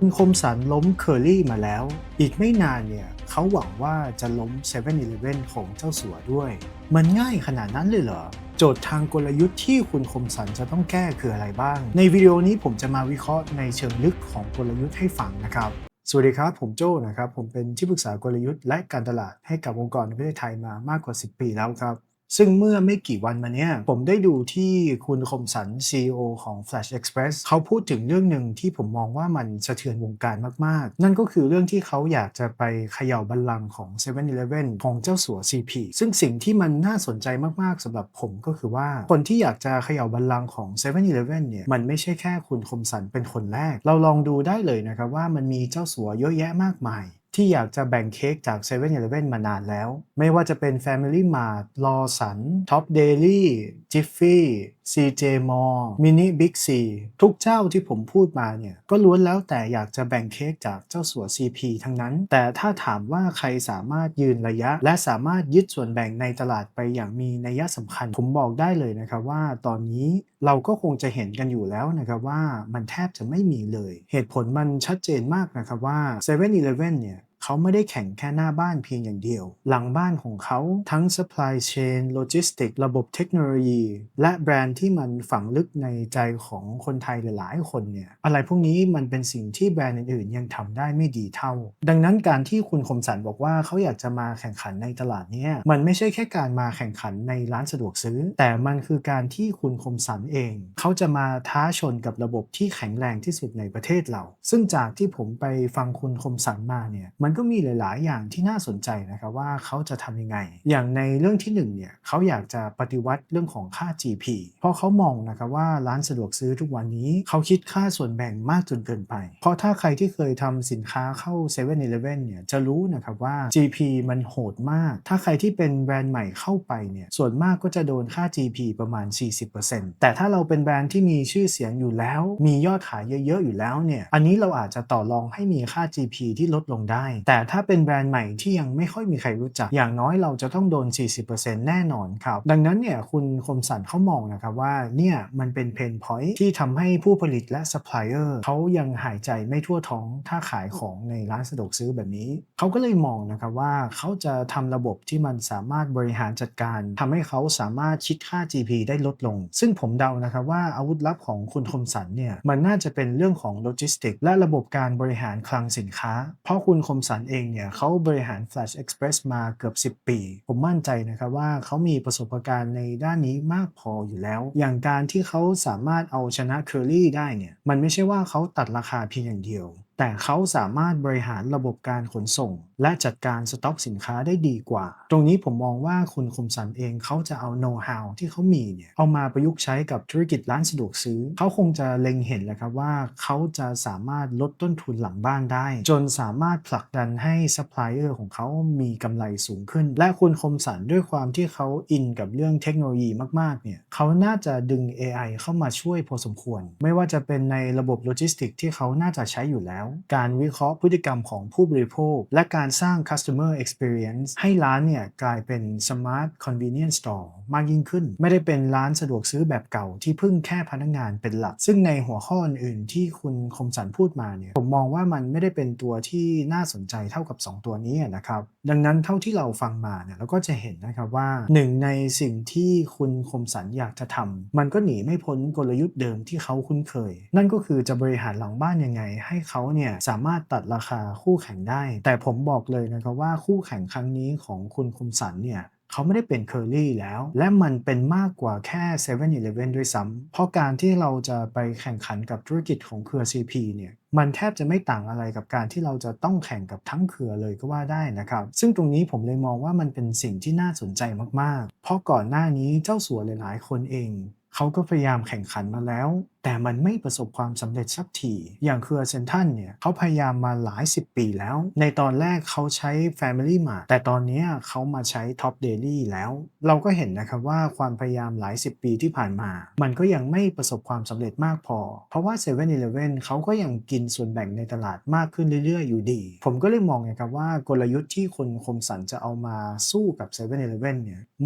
คุณคมสันล้มเคอรี่มาแล้ว อีกไม่นานเนี่ยเขาหวังว่าจะล้ม7 e เ e ่ e อของเจ้าสัวด้วย มันง่ายขนาดนั้นเลยเหรอ โจทย์ทางกลยุทธ์ที่คุณคมสันจะต้องแก้คืออะไรบ้าง ในวิดีโอนี้ผมจะมาวิเคราะห์ในเชิงลึกของกลยุทธ์ให้ฟังนะครับ สวัสดีครับ ผมโจ้นะครับ ผมเป็นที่ปรึกษากลยุทธ์และการตลาดให้กับองค์กรในประเทศไทยมามากกว่า 10 ปีแล้วครับ ซึ่งเมื่อไม่กี่วันมาเนี้ยผมได้ดูที่คุณคมสัน CEO ของ Flash Express เขาพูดถึงเรื่องหนึ่งที่ผมมองว่ามันสะเทือนวงการมาก ๆ นั่นก็คือเรื่องที่เขาอยากจะไปเขย่าบัลลังก์ของ7 e เ e ่ e อของเจ้าสัว CP ซึ่งสิ่งที่มันน่าสนใจมาก ๆสำหรับผมก็คือว่าคนที่อยากจะเขย่าบัลลังก์ของ7 e เ e ่ e เนี่ยมันไม่ใช่แค่คุณคมสันเป็นคนแรก เราลองดูได้เลยนะครับว่ามันมีเจ้าสัวเยอะแยะมากมาย ที่อยากจะแบ่งเค้กจาก7 e เ e ่ e มานานแล้ว ไม่ว่าจะเป็น Family Mart Lawson Top Daily Jiffy CJ Mall Mini Big C ทุกเจ้าที่ผมพูดมาเนี่ยก็ล้วนแล้วแต่อยากจะแบ่งเค้กจากเจ้าสัว CP ทั้งนั้น แต่ถ้าถามว่าใครสามารถยืนระยะ และสามารถยึดส่วนแบ่งในตลาดไปอย่างมีนัยสำคัญ ผมบอกได้เลยนะครับว่าตอนนี้เราก็คงจะเห็นกันอยู่แล้วนะครับว่ามันแทบจะไม่มีเลย เหตุผลมันชัดเจนมากนะครับว่า7 e เ e ่ e เนี่ย เขาไม่ได้แข่งแค่หน้าบ้านเพียงอย่างเดียว หลังบ้านของเขาทั้ง supply chain logistics ระบบเทคโนโลยี และแบรนด์ที่มันฝังลึกในใจของคนไทยหลายๆ คนเนี่ยอะไรพวกนี้มันเป็นสิ่งที่แบรนด์อื่นๆ ยังทำได้ไม่ดีเท่า ดังนั้นการที่คุณคมสันบอกว่าเขาอยากจะมาแข่งขันในตลาดเนี้ยมันไม่ใช่แค่การมาแข่งขันในร้านสะดวกซื้อ แต่มันคือการที่คุณคมสันเอง เขาจะมาท้าชนกับระบบที่แข็งแรงที่สุดในประเทศเรา ซึ่งจากที่ผมไปฟังคุณคมสันมาเนี่ยมันก็มีหลาย ๆ อย่างที่น่าสนใจนะครับว่าเขาจะทำยังไง อย่างในเรื่องที่หนึ่งเนี่ยเขาอยากจะปฏิวัติเรื่องของค่า GP เพราะเขามองนะครับว่าร้านสะดวกซื้อทุกวันนี้เขาคิดค่าส่วนแบ่งมากจนเกินไป เพราะถ้าใครที่เคยทำสินค้าเข้า7 e เ e ่ e อเนี่ยจะรู้นะครับว่า GP มันโหดมาก ถ้าใครที่เป็นแบรนด์ใหม่เข้าไปเนี่ยส่วนมากก็จะโดนค่า GP ประมาณ 40%แต่ถ้าเราเป็นแบรนด์ที่มีชื่อเสียงอยู่แล้ว มียอดขายเยอะ ๆ อยู่แล้วเนี่ยอันนี้เราอาจจะต่อรองให้มีค่า GP ที่ลดลงได้แต่ถ้าเป็นแบรนด์ใหม่ที่ยังไม่ค่อยมีใครรู้จัก อย่างน้อยเราจะต้องโดน 40%แน่นอนครับ ดังนั้นเนี่ยคุณคมสันเขามองนะครับว่าเนี่ยมันเป็นเพนพอยที่ทำให้ผู้ผลิตและซัพพลายเออร์เขายังหายใจไม่ทั่วท้องถ้าขายของในร้านสะดวกซื้อแบบนี้ เขาก็เลยมองนะครับว่าเขาจะทำระบบที่มันสามารถบริหารจัดการทำให้เขาสามารถคิดค่า GP ได้ลดลง ซึ่งผมเดานะครับว่าอาวุธลับของคุณคมสันเนี่ยมันน่าจะเป็นเรื่องของโลจิสติกและระบบการบริหารคลังสินค้า เพราะคุณคมสันเองเนี่ยเขาบริหาร Flash Express มาเกือบ 10 ปี ผมมั่นใจนะครับว่าเขามีประสบการณ์ในด้านนี้มากพออยู่แล้ว อย่างการที่เขาสามารถเอาชนะเคอรี่ได้เนี่ยมันไม่ใช่ว่าเขาตัดราคาเพียงอย่างเดียว แต่เขาสามารถบริหารระบบการขนส่ง และจัดการสต็อกสินค้าได้ดีกว่า ตรงนี้ผมมองว่าคุณคมสันเองเขาจะเอาโน้ตฮาวที่เขามีเนี่ยเอามาประยุกต์ใช้กับธุรกิจร้านสะดวกซื้อ เขาคงจะเล็งเห็นแหละครับว่าเขาจะสามารถลดต้นทุนหลังบ้านได้ จนสามารถผลักดันให้ซัพพลายเออร์ของเขามีกำไรสูงขึ้น และคุณคมสันด้วยความที่เขาอินกับเรื่องเทคโนโลยีมากๆเนี่ยเขาน่าจะดึง AI เข้ามาช่วยพอสมควร ไม่ว่าจะเป็นในระบบโลจิสติกที่เขาน่าจะใช้อยู่แล้วการวิเคราะห์พฤติกรรมของผู้บริโภค และการสร้าง customer experience ให้ร้านเนี่ยกลายเป็น smart convenience store มากยิ่งขึ้น ไม่ได้เป็นร้านสะดวกซื้อแบบเก่าที่พึ่งแค่พนักงานเป็นหลัก ซึ่งในหัวข้ออื่นๆที่คุณคมสันพูดมาเนี่ยผมมองว่ามันไม่ได้เป็นตัวที่น่าสนใจเท่ากับ 2 ตัวนี้นะครับ ดังนั้นเท่าที่เราฟังมาเนี่ยเราก็จะเห็นนะครับว่าหนึ่งในสิ่งที่คุณคมสันอยากจะทำมันก็หนีไม่พ้นกลยุทธ์เดิมที่เขาคุ้นเคย นั่นก็คือจะบริหารหลังบ้านยังไง ให้เขาเนี่ยสามารถตัดราคาคู่แข่งได้ แต่ผมบอกเลยนะครับว่าคู่แข่งครั้งนี้ของคุณคมสันเนี่ยเขาไม่ได้เป็นเคอรี่แล้ว และมันเป็นมากกว่าแค่7 e เ e ่ e อด้วยซ้ำเพราะการที่เราจะไปแข่งขันกับธุรกิจของเครือ CP เนี่ยมันแทบจะไม่ต่างอะไรกับการที่เราจะต้องแข่งกับทั้งเครือเลยก็ว่าได้นะครับ ซึ่งตรงนี้ผมเลยมองว่ามันเป็นสิ่งที่น่าสนใจมากๆ เพราะก่อนหน้านี้เจ้าสัวหลายๆคนเอง เขาก็พยายามแข่งขันมาแล้ว แต่มันไม่ประสบความสำเร็จสักที อย่างเครือเซนทันเนี่ยเขาพยายามมาหลาย 10 ปีแล้ว ในตอนแรกเขาใช้ Family Mart แต่ตอนนี้เขามาใช้ Top Daily แล้ว เราก็เห็นนะครับว่าความพยายามหลาย 10 ปีที่ผ่านมา มันก็ยังไม่ประสบความสำเร็จมากพอ เพราะว่า7 e เ e ่ e อเขาก็ยังกินส่วนแบ่งในตลาดมากขึ้นเรื่อยๆ อยู่ดี ผมก็เลยมองนะครับว่ากลยุทธ์ที่คนคมสันจะเอามาสู้กับ7 e เ e ่ e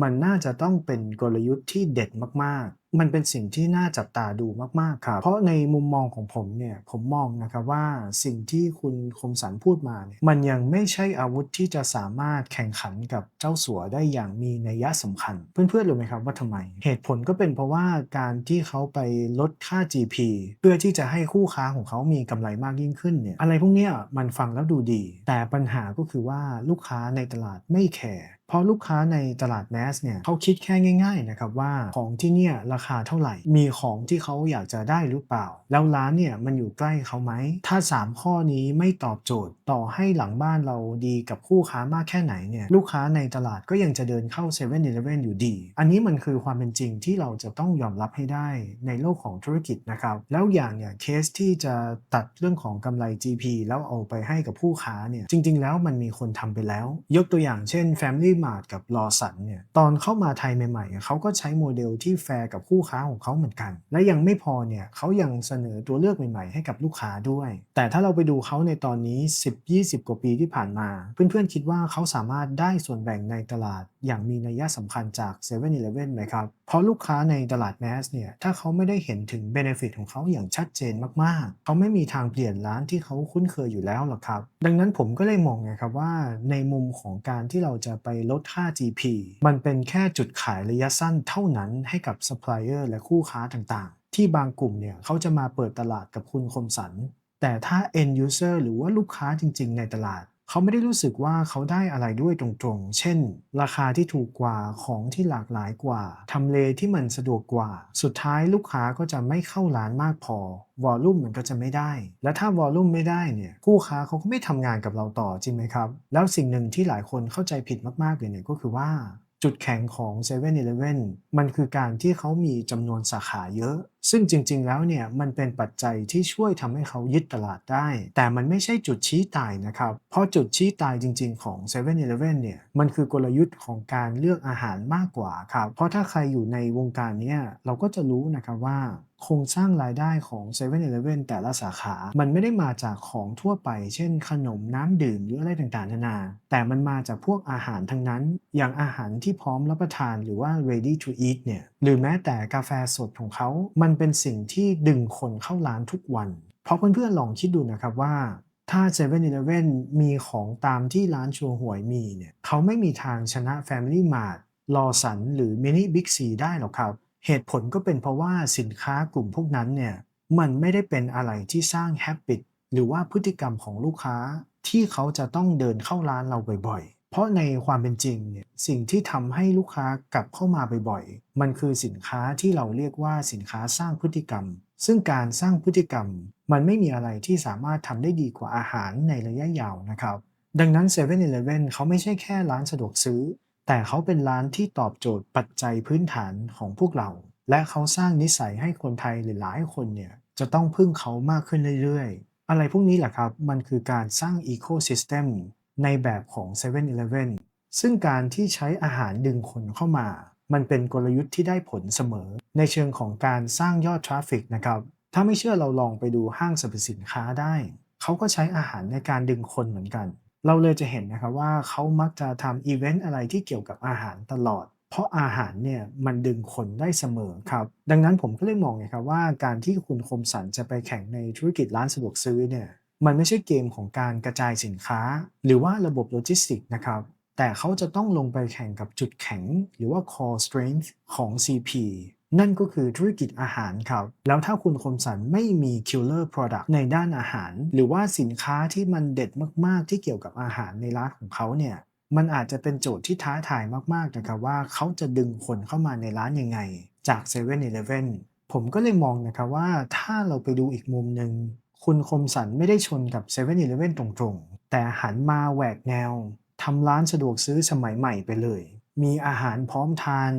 มันน่าจะต้องเป็นกลยุทธ์ที่เด็ดมากๆ มันเป็นสิ่งที่น่าจับตาดูมากๆากครับ เพราะในมุมมองของผมเนี่ยผมมองนะครับว่าสิ่งที่คุณคมสันพูดมาเนี่ยมันยังไม่ใช่อาวุธที่จะสามารถแข่งขันกับเจ้าสัวได้อย่างมีนัยสำคัญ เพื่อนๆรู้ไหมครับว่าทำไม เหตุผลก็เป็นเพราะว่าการที่เขาไปลดค่า GP เพื่อที่จะให้คู่ค้าของเขามีกำไรมากยิ่งขึ้นเนี่ยอะไรพวกนี้มันฟังแล้วดูดี แต่ปัญหาก็คือว่าลูกค้าในตลาดไม่แคร์ เพราะลูกค้าในตลาดแมสเนี่ยเขาคิดแค่ง่าย ๆนะครับว่าของที่เนี่ยราคาเท่าไหร่ มีของที่เขาอยากจะได้หรือเปล่า แล้วร้านเนี่ยมันอยู่ใกล้เขาไหม ถ้า 3 ข้อนี้ไม่ตอบโจทย์ ต่อให้หลังบ้านเราดีกับคู่ค้ามากแค่ไหนเนี่ยลูกค้าในตลาดก็ยังจะเดินเข้า7 e เ e ่ e ออยู่ดี อันนี้มันคือความเป็นจริงที่เราจะต้องยอมรับให้ได้ในโลกของธุรกิจนะครับแล้วอย่างเนี่ยเคสที่จะตัดเรื่องของกำไร GP แล้วเอาไปให้กับผู้ค้าเนี่ยจริง ๆ แล้วมันมีคนทำไปแล้ว ยกตัวอย่างเช่น Family Mart กับ l a w s o n เนี่ยตอนเข้ามาไทยใหม่ๆเขาก็ใช้โมเดลที่แฟร์กับคู่ค้าของเขาเหมือนกัน และยังไม่พอเนี่ยเขายังเสนอตัวเลือกใหม่ๆ ให้กับลูกค้าด้วย แต่ถ้าเราไปดูเขาในตอนนี้ 10-20 กว่าปีที่ผ่านมา เพื่อนๆคิดว่าเขาสามารถได้ส่วนแบ่งในตลาดอย่างมีนัยสำคัญจาก7 e เ e ่ e อไหมครับ เพราะลูกค้าในตลาดแมสเนี่ย ถ้าเขาไม่ได้เห็นถึงเบนฟิตของเขาอย่างชัดเจนมากๆ เขาไม่มีทางเปลี่ยนร้านที่เขาคุ้นเคยอยู่แล้วหรอกครับ ดังนั้นผมก็เลยมองไงครับว่าในมุมของการที่เราจะไปลดค่า GP มันเป็นแค่จุดขายระยะสั้นเท่านั้นให้กับซัพพลายเออร์และคู่ค้าต่างๆ ที่บางกลุ่มเนี่ยเขาจะมาเปิดตลาดกับคุณคมสัน แต่ถ้า end user หรือว่าลูกค้าจริง ๆ ในตลาด เขาไม่ได้รู้สึกว่าเขาได้อะไรด้วยตรงๆ เช่น ราคาที่ถูกกว่าของที่หลากหลายกว่าทำเลที่มันสะดวกกว่า สุดท้ายลูกค้าก็จะไม่เข้าร้านมากพอวอลลุ่มมันก็จะไม่ได้ และถ้าวอลลุ่มไม่ได้เนี่ยคู่ค้าเขาก็ไม่ทำงานกับเราต่อจริงไหมครับ แล้วสิ่งหนึ่งที่หลายคนเข้าใจผิดมากๆเลยเนี่ยก็คือว่าจุดแข็งของ7 e เ e ่ e อมันคือการที่เขามีจำนวนสาขาเยอะซึ่งจริง ๆ แล้วเนี่ยมันเป็นปัจจัยที่ช่วยทำให้เขายึดตลาดได้ แต่มันไม่ใช่จุดชี้ตายนะครับ เพราะจุดชี้ตายจริง ๆ ของ7 e เ e ่ e เนี่ยมันคือกลยุทธ์ของการเลือกอาหารมากกว่าครับ เพราะถ้าใครอยู่ในวงการเนี้ยเราก็จะรู้นะครับว่าโครงสร้างรายได้ของ7 e เ e ่ e แต่ละสาขา มันไม่ได้มาจากของทั่วไป เช่น ขนมน้ำดื่มหรืออะไรต่างๆนานา แต่มันมาจากพวกอาหารทั้งนั้น อย่างอาหารที่พร้อมรับประทานหรือว่า ready to eat เนี่ย หรือแม้แต่กาแฟสดของเขา มันเป็นสิ่งที่ดึงคนเข้าร้านทุกวัน เพราะเพื่อนๆลองคิดดูนะครับว่าถ้า7 e เ e ่ e มีของตามที่ร้านชัวหวยมีเนี่ยเขาไม่มีทางชนะ Family Mart ลอสันหรือ Mini Big C ได้หรอกครับ เหตุผลก็เป็นเพราะว่าสินค้ากลุ่มพวกนั้นเนี่ยมันไม่ได้เป็นอะไรที่สร้าง habit หรือว่าพฤติกรรมของลูกค้าที่เขาจะต้องเดินเข้าร้านเราบ่อยๆ เพราะในความเป็นจริงเนี่ยสิ่งที่ทำให้ลูกค้ากลับเข้ามาบ่อยๆ มันคือสินค้าที่เราเรียกว่าสินค้าสร้างพฤติกรรม ซึ่งการสร้างพฤติกรรม มันไม่มีอะไรที่สามารถทำได้ดีกว่าอาหารในระยะยาวนะครับ ดังนั้น7 e เ e ่ e เขาไม่ใช่แค่ร้านสะดวกซื้อ แต่เขาเป็นร้านที่ตอบโจทย์ปัจจัยพื้นฐานของพวกเรา และเขาสร้างนิสัยให้คนไทยหลายๆคนเนี่ยจะต้องพึ่งเขามากขึ้นเรื่อยๆ อะไรพวกนี้แหละครับมันคือการสร้างอีโคซิสเต็ม ในแบบของ 7 e เ e ่ e ซึ่งการที่ใช้อาหารดึงคนเข้ามา มันเป็นกลยุทธ์ที่ได้ผลเสมอ ในเชิงของการสร้างยอดทราฟฟิกนะครับถ้าไม่เชื่อเราลองไปดูห้างสรรพสินค้าได้ เขาก็ใช้อาหารในการดึงคนเหมือนกัน เราเลยจะเห็นนะครับว่าเขามักจะทำอีเวนต์อะไรที่เกี่ยวกับอาหารตลอด เพราะอาหารเนี่ยมันดึงคนได้เสมอครับ ดังนั้นผมก็เลยมองไงครับว่าการที่คุณคมสันจะไปแข่งในธุรกิจร้านสะดวกซื้อเนี่ย มันไม่ใช่เกมของการกระจายสินค้า หรือว่าระบบโลจิสติกนะครับแต่เขาจะต้องลงไปแข่งกับจุดแข็ง หรือว่า core strength ของ CP นั่นก็คือธุรกิจอาหารครับ แล้วถ้าคุณคมสันไม่มี killer product ในด้านอาหาร หรือว่าสินค้าที่มันเด็ดมาก ๆ ที่เกี่ยวกับอาหารในร้านของเขาเนี่ยมันอาจจะเป็นโจทย์ที่ท้าทายมาก ๆ นะครับว่าเขาจะดึงคนเข้ามาในร้านยังไง จาก7 e เ e ่ e ผมก็เลยมองนะครับว่าถ้าเราไปดูอีกมุมหนึ่ง คุณคมสันไม่ได้ชนกับ7 e เ e ่ e ตรงๆ แต่หันมาแหวกแนวทำร้านสะดวกซื้อสมัยใหม่ไปเลย มีอาหารพร้อมทาน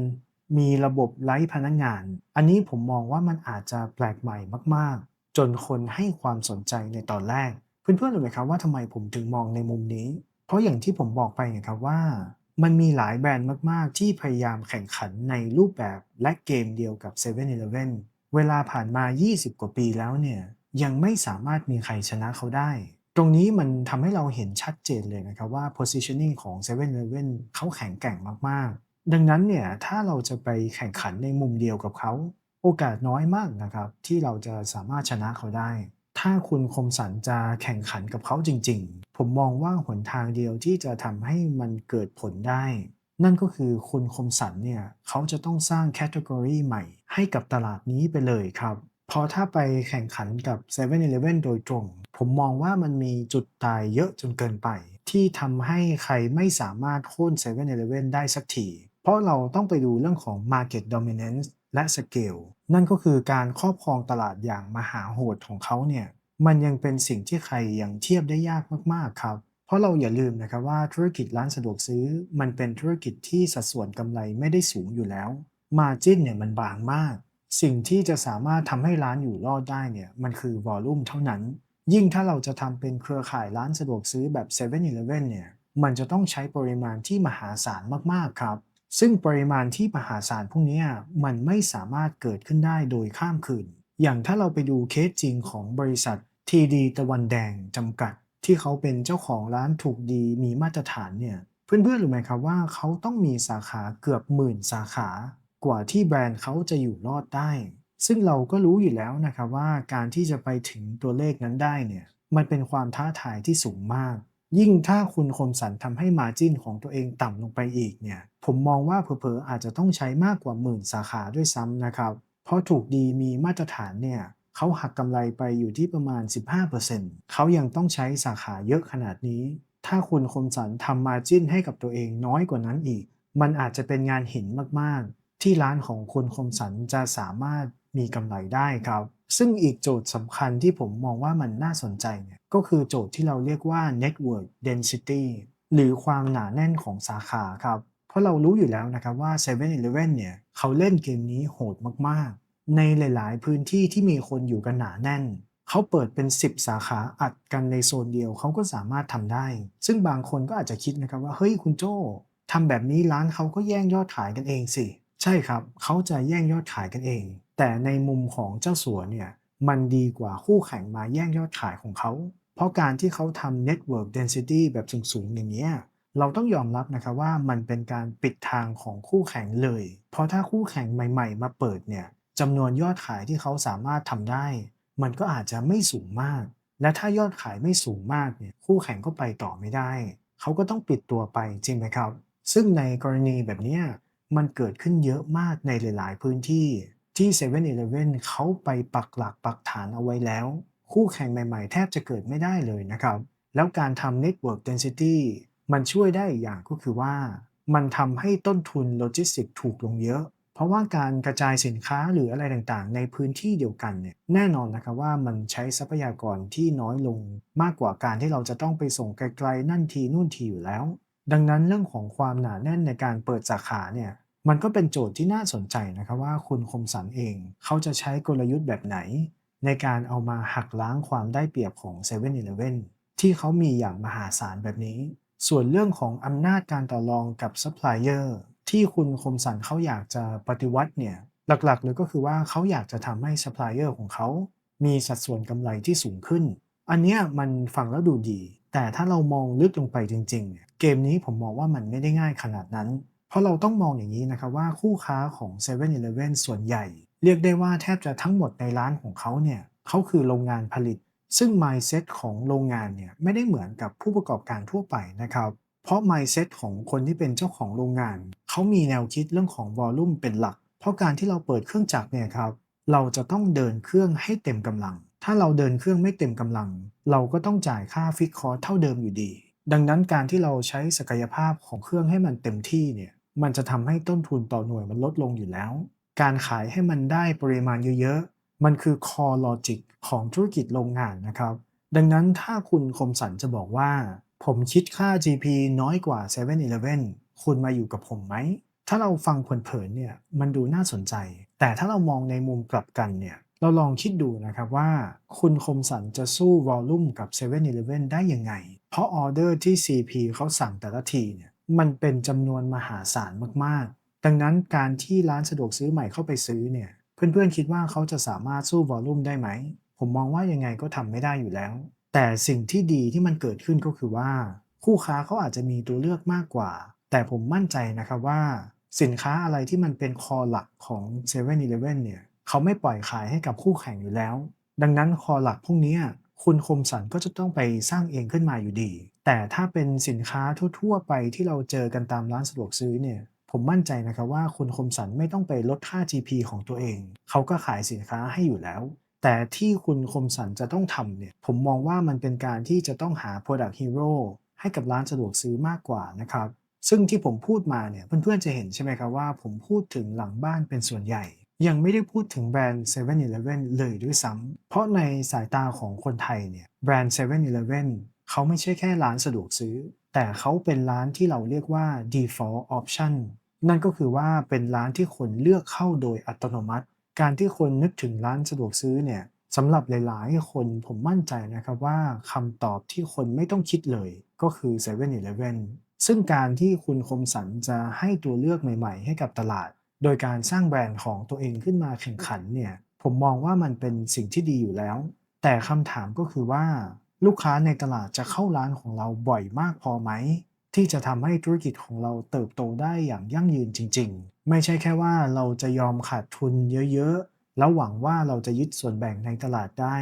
มีระบบไร้พนักงาน อันนี้ผมมองว่ามันอาจจะแปลกใหม่มากๆ จนคนให้ความสนใจในตอนแรก เพื่อนๆรู้ไหมครับว่าทำไมผมถึงมองในมุมนี้ เพราะอย่างที่ผมบอกไปไงครับว่ามันมีหลายแบรนด์มาก ๆ ที่พยายามแข่งขันในรูปแบบและเกมเดียวกับ7 e เ e ่ e เวลาผ่านมา 20 กว่าปีแล้วเนี่ย ยังไม่สามารถมีใครชนะเขาได้ ตรงนี้มันทำให้เราเห็นชัดเจนเลยนะครับว่า positioning ของ7 e เ e ่ e เขาแข็งแกร่งมากๆ ดังนั้นเนี่ยถ้าเราจะไปแข่งขันในมุมเดียวกับเขา โอกาสน้อยมากนะครับ ที่เราจะสามารถชนะเขาได้ ถ้าคุณคมสันจะแข่งขันกับเขาจริง ๆ ผมมองว่าหนทางเดียวที่จะทำให้มันเกิดผลได้ นั่นก็คือคุณคมสันเนี่ยเขาจะต้องสร้างแคตตากรีใหม่ ให้กับตลาดนี้ไปเลยครับ เพราะถ้าไปแข่งขันกับ7 e เ e ่ e อโดยตรง ผมมองว่ามันมีจุดตายเยอะจนเกินไป ที่ทำให้ใครไม่สามารถโค่น7 e เ e ่ e อได้สักที เพราะเราต้องไปดูเรื่องของ Market Dominance และ Scale นั่นก็คือการครอบครองตลาดอย่างมหาโหดของเขาเนี่ยมันยังเป็นสิ่งที่ใครยังเทียบได้ยากมากๆครับ เพราะเราอย่าลืมนะครับว่าธุรกิจร้านสะดวกซื้อ มันเป็นธุรกิจที่สัดส่วนกำไรไม่ได้สูงอยู่แล้ว มาจิ้นเนี่ยมันบางมาก สิ่งที่จะสามารถทำให้ร้านอยู่รอดได้เนี่ยมันคือวอลลุ่มเท่านั้น ยิ่งถ้าเราจะทำเป็นเครือข่ายร้านสะดวกซื้อแบบ7 e เ e ่ e อเนี่ยมันจะต้องใช้ปริมาณที่มหาศาลมากๆครับ ซึ่งปริมาณที่มหาศาลพวกนี้มันไม่สามารถเกิดขึ้นได้โดยข้ามคืน อย่างถ้าเราไปดูเคสจริงของบริษัททีดีตะวันแดงจำกัด ที่เขาเป็นเจ้าของร้านถูกดีมีมาตรฐานเนี่ยเพื่อนๆรู้ไหมครับว่าเขาต้องมีสาขาเกือบหมื่นสาขา กว่าที่แบรนด์เขาจะอยู่รอดได้ ซึ่งเราก็รู้อยู่แล้วนะครับว่าการที่จะไปถึงตัวเลขนั้นได้เนี่ยมันเป็นความท้าทายที่สูงมาก ยิ่งถ้าคุณคมสันทำให้มาจิ้นของตัวเองต่ำลงไปอีกเนี่ยผมมองว่าเผลอๆอาจจะต้องใช้มากกว่าหมื่นสาขาด้วยซ้ำนะครับ เพราะถูกดีมีมาตรฐานเนี่ยเขาหักกำไรไปอยู่ที่ประมาณ 15%เขายังต้องใช้สาขาเยอะขนาดนี้ ถ้าคุณคมสันทำมาจิ้นให้กับตัวเองน้อยกว่านั้นอีก มันอาจจะเป็นงานหินมากๆ ที่ร้านของคุณคมสันจะสามารถมีกำไรได้ครับ ซึ่งอีกโจทย์สำคัญที่ผมมองว่ามันน่าสนใจเนี่ยก็คือโจทย์ที่เราเรียกว่า network density หรือความหนาแน่นของสาขาครับ เพราะเรารู้อยู่แล้วนะครับว่า7 e เ e ่ e เนี่ยเขาเล่นเกมนี้โหดมากๆ ในหลาย ๆ พื้นที่ที่มีคนอยู่กันหนาแน่น เขาเปิดเป็น 10 สาขาอัดกันในโซนเดียวเขาก็สามารถทำได้ ซึ่งบางคนก็อาจจะคิดนะครับว่าเฮ้ยคุณโจ้ทำแบบนี้ร้านเขาก็แย่งยอดขายกันเองสิ ใช่ครับ เขาจะแย่งยอดขายกันเอง แต่ในมุมของเจ้าสัวเนี่ยมันดีกว่าคู่แข่งมาแย่งยอดขายของเขา เพราะการที่เขาทำ network density แบบสูงๆ อย่างเงี้ยเราต้องยอมรับนะครับว่ามันเป็นการปิดทางของคู่แข่งเลย เพราะถ้าคู่แข่งใหม่ ๆ มาเปิดเนี่ยจำนวนยอดขายที่เขาสามารถทำได้ มันก็อาจจะไม่สูงมาก และถ้ายอดขายไม่สูงมากเนี่ยคู่แข่งก็ไปต่อไม่ได้ เขาก็ต้องปิดตัวไปจริงไหมครับ ซึ่งในกรณีแบบนี้ มันเกิดขึ้นเยอะมากในหลาย ๆ พื้นที่ที่7 e เ e ่ e อเขาไปปักหลักปักฐานเอาไว้แล้ว คู่แข่งใหม่ ๆ แทบจะเกิดไม่ได้เลยนะครับ แล้วการทำ Network Density มันช่วยได้อีกอย่างก็คือว่า มันทำให้ต้นทุนโลจิสติกถูกลงเยอะ เพราะว่าการกระจายสินค้าหรืออะไรต่างๆ ในพื้นที่เดียวกันเนี่ยแน่นอนนะครับว่ามันใช้ทรัพยากรที่น้อยลงมากกว่าการที่เราจะต้องไปส่งไกล ๆ นั่นทีนู่นทีอยู่แล้ว ดังนั้นเรื่องของความหนาแน่นในการเปิดสาขาเนี่ย มันก็เป็นโจทย์ที่น่าสนใจนะครับว่าคุณคมสันเองเขาจะใช้กลยุทธ์แบบไหน ในการเอามาหักล้างความได้เปรียบของ7 e เ e ่ e ที่เขามีอย่างมหาศาลแบบนี้ ส่วนเรื่องของอำนาจการต่อรองกับซัพพลายเออร์ที่คุณคมสันเขาอยากจะปฏิวัติเนี่ยหลักๆเลยก็คือว่าเขาอยากจะทำให้ซัพพลายเออร์ของเขา มีสัดส่วนกำไรที่สูงขึ้น อันเนี้ยมันฟังแล้วดูดี แต่ถ้าเรามองลึกลงไปจริงๆ เกมนี้ผมมองว่ามันไม่ได้ง่ายขนาดนั้น เพราะเราต้องมองอย่างนี้นะครับว่าคู่ค้าของ7 e เ e ่ e ส่วนใหญ่ เรียกได้ว่าแทบจะทั้งหมดในร้านของเขาเนี่ยเขาคือโรงงานผลิต ซึ่ง mindset ของโรงงานเนี่ยไม่ได้เหมือนกับผู้ประกอบการทั่วไปนะครับ เพราะ mindset ของคนที่เป็นเจ้าของโรงงาน เขามีแนวคิดเรื่องของ volume เป็นหลัก เพราะการที่เราเปิดเครื่องจักรเนี่ยครับเราจะต้องเดินเครื่องให้เต็มกำลัง ถ้าเราเดินเครื่องไม่เต็มกำลัง เราก็ต้องจ่ายค่าฟิกคอร์เท่าเดิมอยู่ดี ดังนั้นการที่เราใช้ศักยภาพของเครื่องให้มันเต็มที่เนี่ย มันจะทำให้ต้นทุนต่อหน่วยมันลดลงอยู่แล้ว การขายให้มันได้ปริมาณเยอะๆ มันคือ core logic ของธุรกิจโรงงานนะครับ ดังนั้นถ้าคุณคมสันจะบอกว่า ผมคิดค่า GP น้อยกว่า7 e เ e ่ e คุณมาอยู่กับผมไหม ถ้าเราฟังเผินๆเนี่ยมันดูน่าสนใจ แต่ถ้าเรามองในมุมกลับกันเนี่ยเราลองคิดดูนะครับว่า คุณคมสันจะสู้วอลลุ่มกับ7 e เ e ่ e ได้ยังไง เพราะออเดอร์ที่ CP เขาสั่งแต่ละทีเนี่ย มันเป็นจำนวนมหาศาลมากๆ ดังนั้นการที่ร้านสะดวกซื้อใหม่เข้าไปซื้อเนี่ย เพื่อนๆคิดว่าเขาจะสามารถสู้วอลลุ่มได้ไหม ผมมองว่ายังไงก็ทำไม่ได้อยู่แล้ว แต่สิ่งที่ดีที่มันเกิดขึ้นก็คือว่า คู่ค้าเขาอาจจะมีตัวเลือกมากกว่า แต่ผมมั่นใจนะครับว่า สินค้าอะไรที่มันเป็นคอหลักของ7 e เ e ่ e เนี่ยเขาไม่ปล่อยขายให้กับคู่แข่งอยู่แล้ว ดังนั้นคอหลักพวกนี้ คุณคมสันก็จะต้องไปสร้างเองขึ้นมาอยู่ดี แต่ถ้าเป็นสินค้าทั่ว ๆ ไปที่เราเจอกันตามร้านสะดวกซื้อเนี่ยผมมั่นใจนะครับว่าคุณคมสันไม่ต้องไปลดค่า GP ของตัวเอง เขาก็ขายสินค้าให้อยู่แล้ว แต่ที่คุณคมสันจะต้องทำเนี่ย ผมมองว่ามันเป็นการที่จะต้องหา Product Hero ให้กับร้านสะดวกซื้อมากกว่านะครับ ซึ่งที่ผมพูดมาเนี่ยเพื่อนๆจะเห็นใช่ไหมครับว่า ผมพูดถึงหลังบ้านเป็นส่วนใหญ่ ยังไม่ได้พูดถึงแบรนด์7 e เ e ่ e อเลยด้วยซ้ำ เพราะในสายตาของคนไทยเนี่ยแบรนด์7 e เ e ่ e อเขาไม่ใช่แค่ร้านสะดวกซื้อ แต่เขาเป็นร้านที่เราเรียกว่า default option นั่นก็คือว่าเป็นร้านที่คนเลือกเข้าโดยอัตโนมัติ การที่คนนึกถึงร้านสะดวกซื้อเนี่ยสำหรับหลาย ๆ คนผมมั่นใจนะครับว่าคำตอบที่คนไม่ต้องคิดเลยก็คือ7 e เ e ่ e ซึ่งการที่คุณคมสันจะให้ตัวเลือกใหม่ ๆ ให้กับตลาด โดยการสร้างแบรนด์ของตัวเองขึ้นมาแข่งขันเนี่ยผมมองว่ามันเป็นสิ่งที่ดีอยู่แล้ว แต่คำถามก็คือว่า ลูกค้าในตลาดจะเข้าร้านของเราบ่อยมากพอไหม ที่จะทำให้ธุรกิจของเราเติบโตได้อย่างยั่งยืนจริง ๆ ไม่ใช่แค่ว่าเราจะยอมขาดทุนเยอะๆ แล้วหวังว่าเราจะยึดส่วนแบ่งในตลาดได้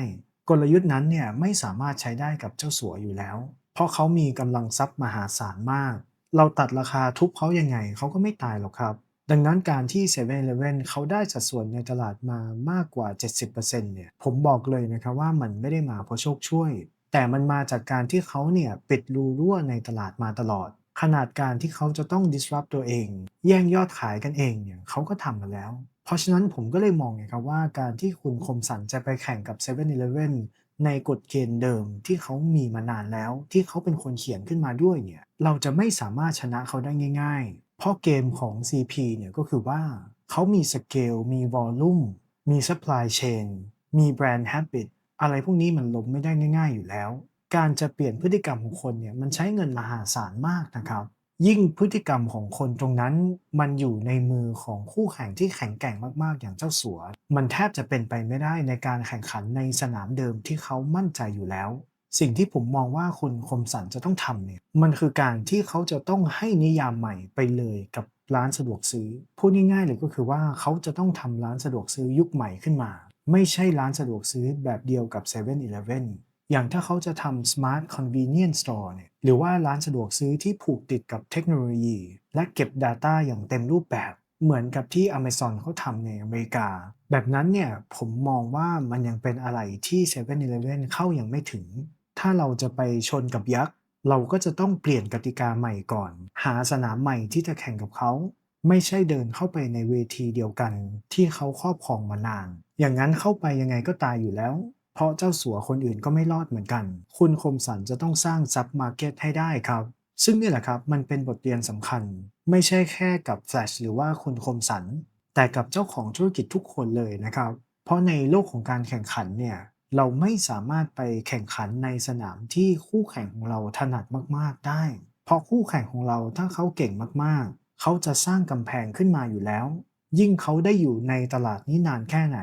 กลยุทธ์นั้นเนี่ยไม่สามารถใช้ได้กับเจ้าสัวอยู่แล้ว เพราะเขามีกำลังทรัพย์มหาศาลมาก เราตัดราคาทุบเขายังไงเขาก็ไม่ตายหรอกครับ ดังนั้นการที่7 e เ e ่ e เขาได้สัดส่วนในตลาดมามากกว่า 70%เนี่ยผมบอกเลยนะครับว่ามันไม่ได้มาเพราะโชคช่วย แต่มันมาจากการที่เขาเนี่ยปิดรูรั่วในตลาดมาตลอด ขนาดการที่เขาจะต้อง disrupt ตัวเอง แย่งยอดขายกันเองเนี่ยเขาก็ทำมาแล้ว เพราะฉะนั้นผมก็เลยมองไงครับว่าการที่คุณคมสันจะไปแข่งกับ7 e เ e ่ e ในกฎเกณฑ์เดิมที่เขามีมานานแล้ว ที่เขาเป็นคนเขียนขึ้นมาด้วยเนี่ยเราจะไม่สามารถชนะเขาได้ง่าย เพราะเกมของ CP เนี่ยก็คือว่าเขามีสเกลมีวอลลุ่มมี supply chain มีแบรนด์ habit อะไรพวกนี้มันล้มไม่ได้ง่ายๆอยู่แล้ว การจะเปลี่ยนพฤติกรรมของคนเนี่ยมันใช้เงินมหาศาลมากนะครับ ยิ่งพฤติกรรมของคนตรงนั้น มันอยู่ในมือของคู่แข่งที่แข็งแกร่งมากๆ อย่างเจ้าสัว มันแทบจะเป็นไปไม่ได้ในการแข่งขันในสนามเดิมที่เขามั่นใจอยู่แล้ว สิ่งที่ผมมองว่าคุณคมสันจะต้องทำเนี่ยมันคือการที่เขาจะต้องให้นิยามใหม่ไปเลยกับร้านสะดวกซื้อ พูดง่ายๆเลยก็คือว่าเขาจะต้องทำร้านสะดวกซื้อยุคใหม่ขึ้นมา ไม่ใช่ร้านสะดวกซื้อแบบเดียวกับ7 e เ e ่ e ออย่างถ้าเขาจะทำ Smart Convenience Store เนี่ยหรือว่าร้านสะดวกซื้อที่ผูกติดกับเทคโนโลยี และเก็บ Data อย่างเต็มรูปแบบ เหมือนกับที่ Amazon เขาทำในอเมริกา แบบนั้นเนี่ยผมมองว่ามันยังเป็นอะไรที่7 e เ e ่ e เข้ายังไม่ถึง ถ้าเราจะไปชนกับยักษ์ เราก็จะต้องเปลี่ยนกติกาใหม่ก่อน หาสนามใหม่ที่จะแข่งกับเขา ไม่ใช่เดินเข้าไปในเวทีเดียวกัน ที่เขาครอบครองมานาน อย่างนั้นเข้าไปยังไงก็ตายอยู่แล้ว เพราะเจ้าสัวคนอื่นก็ไม่รอดเหมือนกัน คุณคมสันจะต้องสร้างซับมาร์เก็ตให้ได้ครับ ซึ่งนี่แหละครับมันเป็นบทเรียนสำคัญ ไม่ใช่แค่กับแฟลชหรือว่าคุณคมสันแต่กับเจ้าของธุรกิจทุกคนเลยนะครับ เพราะในโลกของการแข่งขันเนี่ย เราไม่สามารถไปแข่งขันในสนามที่คู่แข่งของเราถนัดมาก ๆ ได้ เพราะคู่แข่งของเราถ้าเขาเก่งมากๆ เขาจะสร้างกำแพงขึ้นมาอยู่แล้ว ยิ่งเขาได้อยู่ในตลาดนี้นานแค่ไหน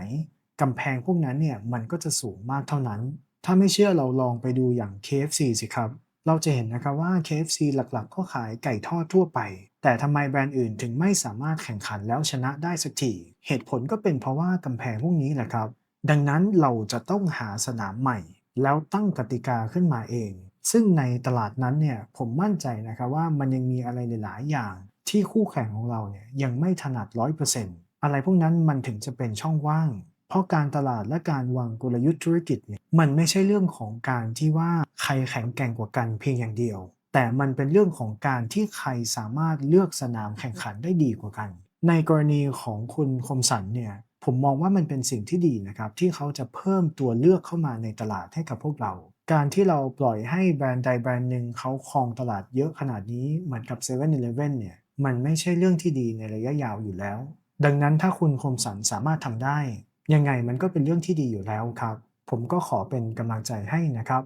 กำแพงพวกนั้นเนี่ยมันก็จะสูงมากเท่านั้น ถ้าไม่เชื่อเราลองไปดูอย่าง KFC สิครับ เราจะเห็นนะครับว่า KFC หลักๆ ก็ขายไก่ทอดทั่วไป แต่ทำไมแบรนด์อื่นถึงไม่สามารถแข่งขันแล้วชนะได้สักที เหตุผลก็เป็นเพราะว่ากำแพงพวกนี้แหละครับ ดังนั้นเราจะต้องหาสนามใหม่ แล้วตั้งกติกาขึ้นมาเอง ซึ่งในตลาดนั้นเนี่ยผมมั่นใจนะครับว่ามันยังมีอะไรหลาย ๆ อย่าง ที่คู่แข่งของเราเนี่ยยังไม่ถนัด 100%อะไรพวกนั้นมันถึงจะเป็นช่องว่าง เพราะการตลาดและการวางกลยุทธ์ธุรกิจเนี่ยมันไม่ใช่เรื่องของการที่ว่าใครแข็งแกร่งกว่ากันเพียงอย่างเดียว แต่มันเป็นเรื่องของการที่ใครสามารถเลือกสนามแข่งขันได้ดีกว่ากัน ในกรณีของคุณคมสันเนี่ย ผมมองว่ามันเป็นสิ่งที่ดีนะครับ ที่เขาจะเพิ่มตัวเลือกเข้ามาในตลาดให้กับพวกเรา การที่เราปล่อยให้แบรนด์ใดแบรนด์หนึ่งเขาครองตลาดเยอะขนาดนี้เหมือนกับ7 e เ e ่ e อเนี่ยมันไม่ใช่เรื่องที่ดีในระยะยาวอยู่แล้ว ดังนั้นถ้าคุณคมสันสามารถทำได้ ยังไงมันก็เป็นเรื่องที่ดีอยู่แล้วครับ ผมก็ขอเป็นกำลังใจให้นะครับ